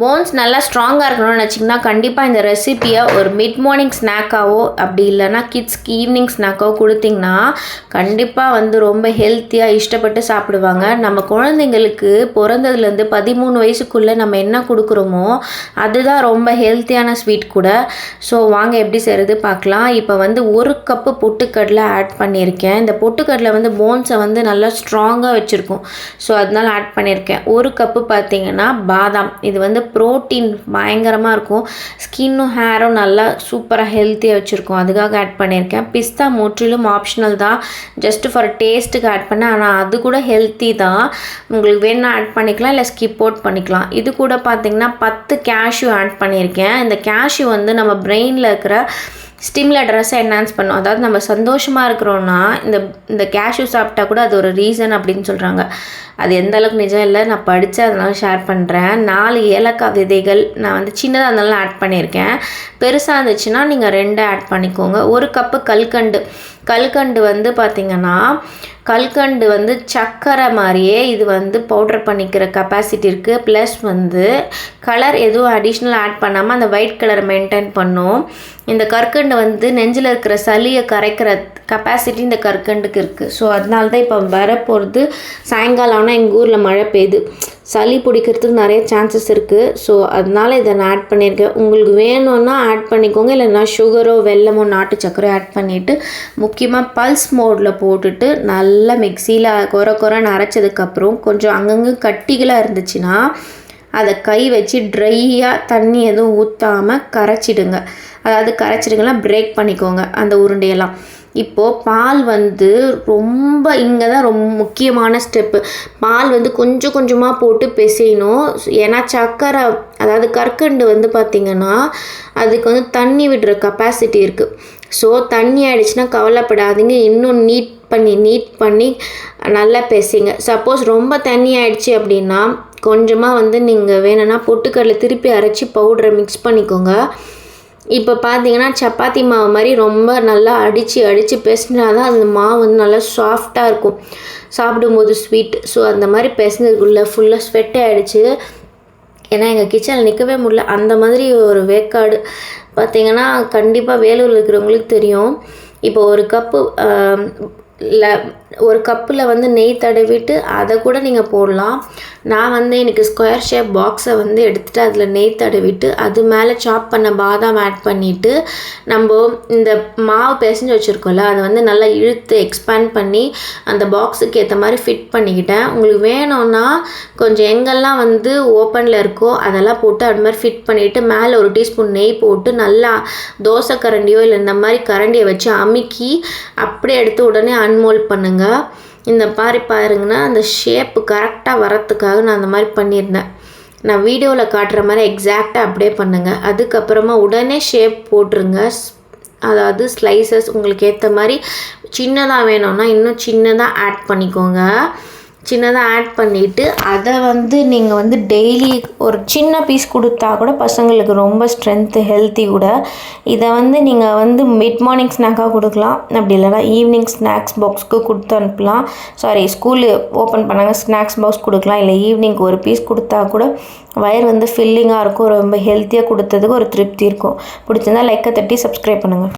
Bones நல்லா ஸ்ட்ராங்காக இருக்கணும்னு வச்சிங்கன்னா கண்டிப்பாக இந்த ரெசிப்பியை ஒரு மிட் மார்னிங் ஸ்நாக்காவோ அப்படி இல்லைனா கிட்ஸ்க்கு ஈவினிங் ஸ்நாக்காவோ கொடுத்தீங்கன்னா கண்டிப்பாக வந்து ரொம்ப ஹெல்த்தியாக இஷ்டப்பட்டு சாப்பிடுவாங்க. நம்ம குழந்தைங்களுக்கு பிறந்ததுலேருந்து பதிமூணு வயசுக்குள்ளே நம்ம என்ன கொடுக்குறோமோ அதுதான் ரொம்ப ஹெல்த்தியான ஸ்வீட் கூட. ஸோ வாங்க எப்படி செய்கிறது பார்க்கலாம். இப்போ வந்து ஒரு கப்பு பொட்டுக்கடலை ஆட் பண்ணியிருக்கேன். இந்த பொட்டுக்கடலை வந்து போன்ஸை வந்து நல்லா ஸ்ட்ராங்காக வச்சுருக்கும். ஸோ அதனால ஆட் பண்ணியிருக்கேன். ஒரு கப்பு பார்த்தீங்கன்னா பாதாம். இது வந்து ப்ரோட்டீன் பயங்கரமாக இருக்கும். ஸ்கின்னும் ஹேரும் நல்லா சூப்பராக ஹெல்த்தியாக வச்சுருக்கும். அதுக்காக ஆட் பண்ணியிருக்கேன். பிஸ்தா முற்றிலும் ஆப்ஷனல் தான். ஜஸ்ட் ஃபார் டேஸ்ட்டுக்கு ஆட் பண்ணேன். ஆனால் அது கூட ஹெல்த்தி தான். உங்களுக்கு வேணால் ஆட் பண்ணிக்கலாம் இல்லை ஸ்கிப் அவுட் பண்ணிக்கலாம். இது கூட பார்த்திங்கன்னா பத்து கேஷ்யூ ஆட் பண்ணியிருக்கேன். இந்த கேஷ்யூ வந்து நம்ம பிரெயினில் இருக்கிற ஸ்டிமுலேட்டரஸை என்ஹான்ஸ் பண்ணும். அதாவது நம்ம சந்தோஷமாக இருக்கிறோன்னா இந்த இந்த கேஷ்யூ சாப்பிட்டா கூட அது ஒரு ரீசன் அப்படின்னு சொல்கிறாங்க அது எந்த அளவுக்கு நிஜம் இல்லை. நான் படித்து அதனால ஷேர் பண்ணுறேன் நாலு ஏலக்காய் விதைகள் நான் வந்து சின்னதாக இருந்தாலும் ஆட் பண்ணியிருக்கேன். பெருசாக இருந்துச்சுன்னா நீங்கள் ரெண்டு ஆட் பண்ணிக்கோங்க. ஒரு கப்பு கல்கண்டு. கல்கண்டு வந்து பார்த்திங்கன்னா கல்கண்டு வந்து சக்கரை மாதிரியே இது வந்து பவுடர் பண்ணிக்கிற கெப்பாசிட்டி இருக்குது ப்ளஸ் வந்து கலர் எதுவும் அடிஷ்னல் ஆட் பண்ணாமல் அந்த ஒயிட் கலரை மெயின்டைன் பண்ணும். இந்த கற்கண்டு வந்து நெஞ்சில் இருக்கிற சளியை கரைக்கிற கெப்பாசிட்டி இந்த கற்கண்டுக்கு இருக்குது ஸோ அதனால தான் இப்போ வரப்போகிறது சாயங்காலம் ஆனால் எங்கள் ஊரில் மழை பெய்யுது. சளி பிடிக்கிறதுக்கு நிறைய சான்சஸ் இருக்குது ஸோ அதனால் இதை நான் ஆட் பண்ணியிருக்கேன். உங்களுக்கு வேணும்னா ஆட் பண்ணிக்கோங்க. இல்லைன்னா சுகரோ வெல்லமோ நாட்டு சக்கரோ ஆட் பண்ணிவிட்டு முக்கியமாக பல்ஸ் மோடில் போட்டுட்டு நல்லா மிக்சியில் குறை குறைன்னு அரைச்சதுக்கப்புறம் கொஞ்சம் அங்கங்கே கட்டிகளாக இருந்துச்சுன்னா அதை கை வச்சு ட்ரையாக தண்ணி எதுவும் ஊற்றாமல் கரைச்சிடுங்க. அதாவது கரைச்சிடுங்கன்னா பிரேக் பண்ணிக்கோங்க அந்த உருண்டையெல்லாம். இப்போது பால் வந்து ரொம்ப இங்கே தான் ரொம்ப முக்கியமான ஸ்டெப்பு பால் வந்து கொஞ்சம் கொஞ்சமாக போட்டு பிசையணும். ஏன்னா சர்க்கரை அதாவது கற்கண்டு வந்து பார்த்திங்கன்னா அதுக்கு வந்து தண்ணி விடுற கெப்பாசிட்டி இருக்குது ஸோ தண்ணி ஆயிடுச்சுன்னா கவலைப்படாதீங்க. இன்னும் நீட் பண்ணி நீட் பண்ணி நல்லா பேசிங்க. சப்போஸ் ரொம்ப தண்ணி ஆயிடுச்சு அப்படின்னா கொஞ்சமாக வந்து நீங்கள் வேணும்னா பொட்டுக்கடலை திருப்பி அரைச்சி பவுடரை மிக்ஸ் பண்ணிக்கோங்க. இப்போ பார்த்தீங்கன்னா சப்பாத்தி மாவு மாதிரி ரொம்ப நல்லா அடித்து அடித்து பிசைனா தான் அந்த மாவு வந்து நல்லா சாஃப்டாக இருக்கும். சாப்பிடும்போது ஸ்வீட் ஸோ அந்த மாதிரி பிசைஞ்சதுக்குள்ளே ஃபுல்லாக ஸ்வெட் ஆகிடுச்சு ஏன்னா எங்கள் கிச்சனில் நிற்கவே முடியல. அந்த மாதிரி ஒரு வேக்காடு. பார்த்திங்கன்னா கண்டிப்பாக வேலூரில் இருக்கிறவங்களுக்கு தெரியும். இப்போ ஒரு கப்பு ஒரு கப்பில் வந்து நெய் தடவிட்டு அதை கூட நீங்கள் போடலாம். நான் வந்து எனக்கு ஸ்கொயர் ஷேப் பாக்ஸை வந்து எடுத்துகிட்டு அதில் நெய் தடவிட்டு அது மேலே சாப் பண்ண பாதாம் ஆட் பண்ணிவிட்டு நம்ம இந்த மாவு பிசைஞ்சு வச்சுருக்கோம்ல அதை வந்து நல்லா இழுத்து எக்ஸ்பேண்ட் பண்ணி அந்த பாக்ஸுக்கு ஏற்ற மாதிரி ஃபிட் பண்ணிக்கிட்டேன். உங்களுக்கு வேணும்னா கொஞ்சம் எங்கெல்லாம் வந்து ஓப்பனில் இருக்கோ அதெல்லாம் போட்டு அது மாதிரி ஃபிட் பண்ணிவிட்டு மேலே ஒரு டீஸ்பூன் நெய் போட்டு நல்லா தோசை கரண்டியோ இல்லை இந்த மாதிரி கரண்டியை வச்சு அமுக்கி அப்படியே எடுத்து உடனே அன்மோல்ட் பண்ணுங்கள் இந்த மாதிரி பாருங்கன்னா அந்த ஷேப்பு கரெக்டாக வரத்துக்காக நான் அந்த மாதிரி பண்ணியிருந்தேன். நான் வீடியோவில் காட்டுற மாதிரி எக்ஸாக்டாக அப்படியே பண்ணுங்கள் அதுக்கப்புறமா உடனே ஷேப் போட்டுருங்க. அதாவது ஸ்லைசஸ் உங்களுக்கு ஏற்ற மாதிரி சின்னதாக வேணும்னா இன்னும் சின்னதாக ஆட் பண்ணிக்கோங்க. சின்னதாக ஆட் பண்ணிவிட்டு அதை வந்து நீங்கள் வந்து டெய்லி ஒரு சின்ன பீஸ் கொடுத்தா கூட பசங்களுக்கு ரொம்ப ஸ்ட்ரென்த்து ஹெல்த்தி கூட. இதை வந்து நீங்கள் வந்து மிட் மார்னிங் ஸ்நாக்காக கொடுக்கலாம். அப்படி இல்லைனா ஈவினிங் ஸ்நாக்ஸ் பாக்ஸ்க்கு கொடுத்து அனுப்பலாம். சாரி ஸ்கூலு ஓப்பன் பண்ணாங்க ஸ்நாக்ஸ் பாக்ஸ் கொடுக்கலாம். இல்லை ஈவினிங் ஒரு பீஸ் கொடுத்தா கூட வயர் வந்து ஃபில்லிங்காக இருக்கும். ரொம்ப ஹெல்த்தியாக கொடுத்ததுக்கு ஒரு திருப்தி இருக்கும். பிடிச்சிருந்தா லைக்கை தட்டி சப்ஸ்கிரைப் பண்ணுங்கள்